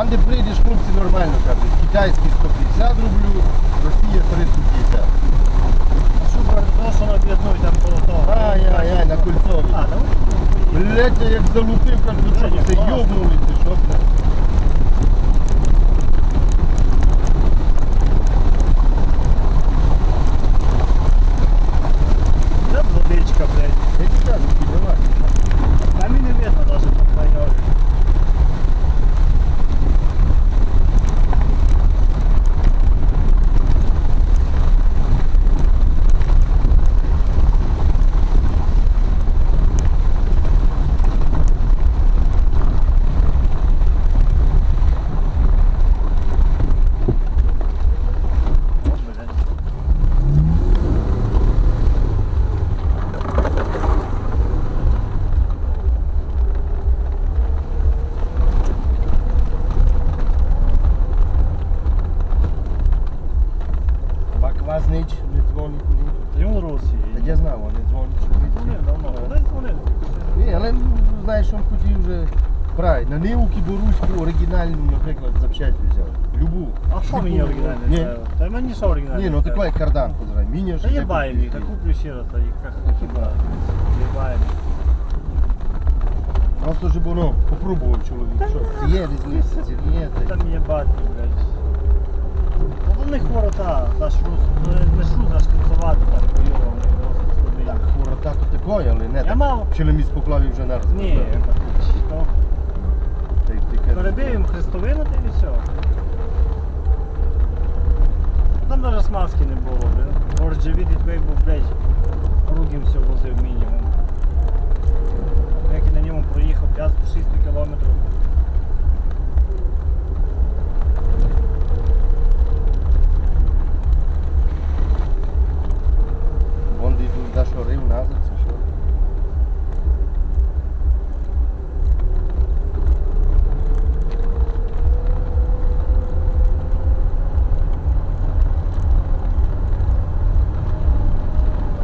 А де прийдеш, хлопці нормально кажуть. Китайський 150 рублю, Росія 350. А що на об'єднують там коло. Ай-яй-яй, на кольцові. А, там Блять, я як залупив, кажу, ну що це йобнули, чи що? блядь? Де водичка, блядь. Я тебе кажу, піднімай. Там і не видно навіть по майорі. О, блядь. Баквазнич не дзвонить, ні. Та він у Росії. Та я знав, вони дзвонять. що Дзвонив давно. Десь дзвонив. Ні, але ну, знаєш, він хотів вже правильно. Не у кіборуську оригінальну, наприклад, запчасть взяв. Любу. А що мені оригінальне Ні. треба? Та мені що оригінальне? Ні, ну треба? такий кардан позирай. Міняш. Та єбаємо їх, та куплю ще раз, та як хіба. Єбаємо. Просто щоб воно попробував чоловік. Що, це є різниця, це не є. Там єбать, блядь. В них ворота, та шрус, не шрус, а шкрусувати так просто. Так, хворота то такої, але не Я так. мав. Не міст поклав і вже нараз. Ні, як то. Та й таке. Перебив хрестовину та і все. Там навіть смазки не було, блядь. Орджі від твій був, блядь, ругів все возив мінімум. Як я на ньому проїхав 5-6 кілометрів. Вон де тут зашорив назад, це що?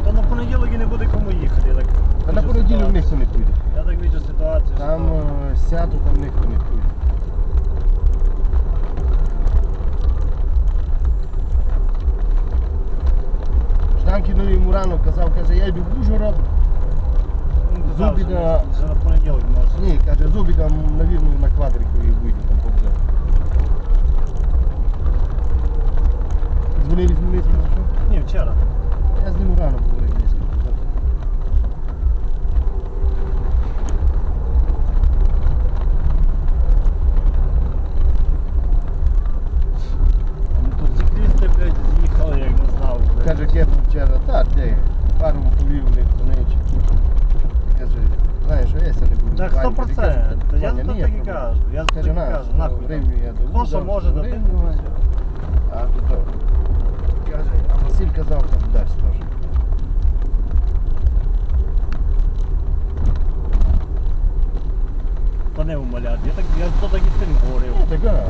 То на понеділок і не буде кому їхати. Я так А на бачу понеділок ситуацію. Ніхто не піде. Я так бачу ситуацію. Там е, сяду, там ніхто не піде. Жданкіну йому рано казав, каже, я йду в Ужгород. Ну, Зубіна- що Вже на понеділок може. Ні, каже, Зубіка, навірно, на квадрику і вийду там побуде. Дзвонили з Хмельницького, що? Ні, вчора. Я з ним рано говорив Хмельницького. Мотоциклісти, блядь, з'їхали, як не знав. блядь. Каже, Кепу вчора, так, де, пару до неї. Каже, знаєш, що я не буду. Так, Ваня, 100%. каже, каже, Та я то так і кажу. Я так і кажу, нахуй. гривню я Хто дову, що може, да гривню, ти А тут то. Каже, а Василь казав, там дасть теж. Та не умоляти. Я так, я то так і з тим говорив. Ну, така.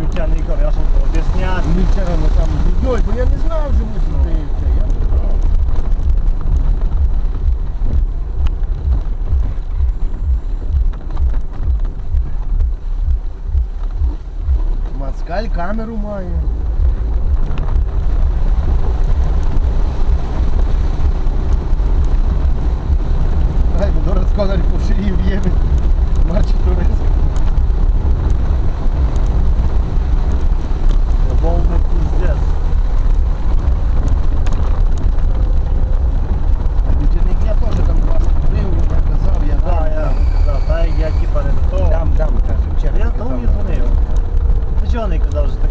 Лютяний кор, я що об'ясняти. Він вчора на там, йой, бо я не знав, що ви сюди. Я Мацкаль камеру має.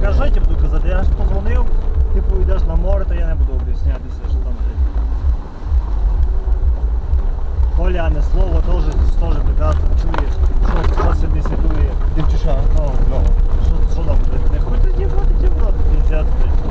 Кажіть, я буду казати, я ж позвонив, типу, ти поїдеш на море, то я не буду об'яснятися, що там Поляне слово теж теж прекрасно чує, що хтось не ситує. Дівчиша. Ну, ну. Що там, не ходить, не ходить, не ходить, не ходить.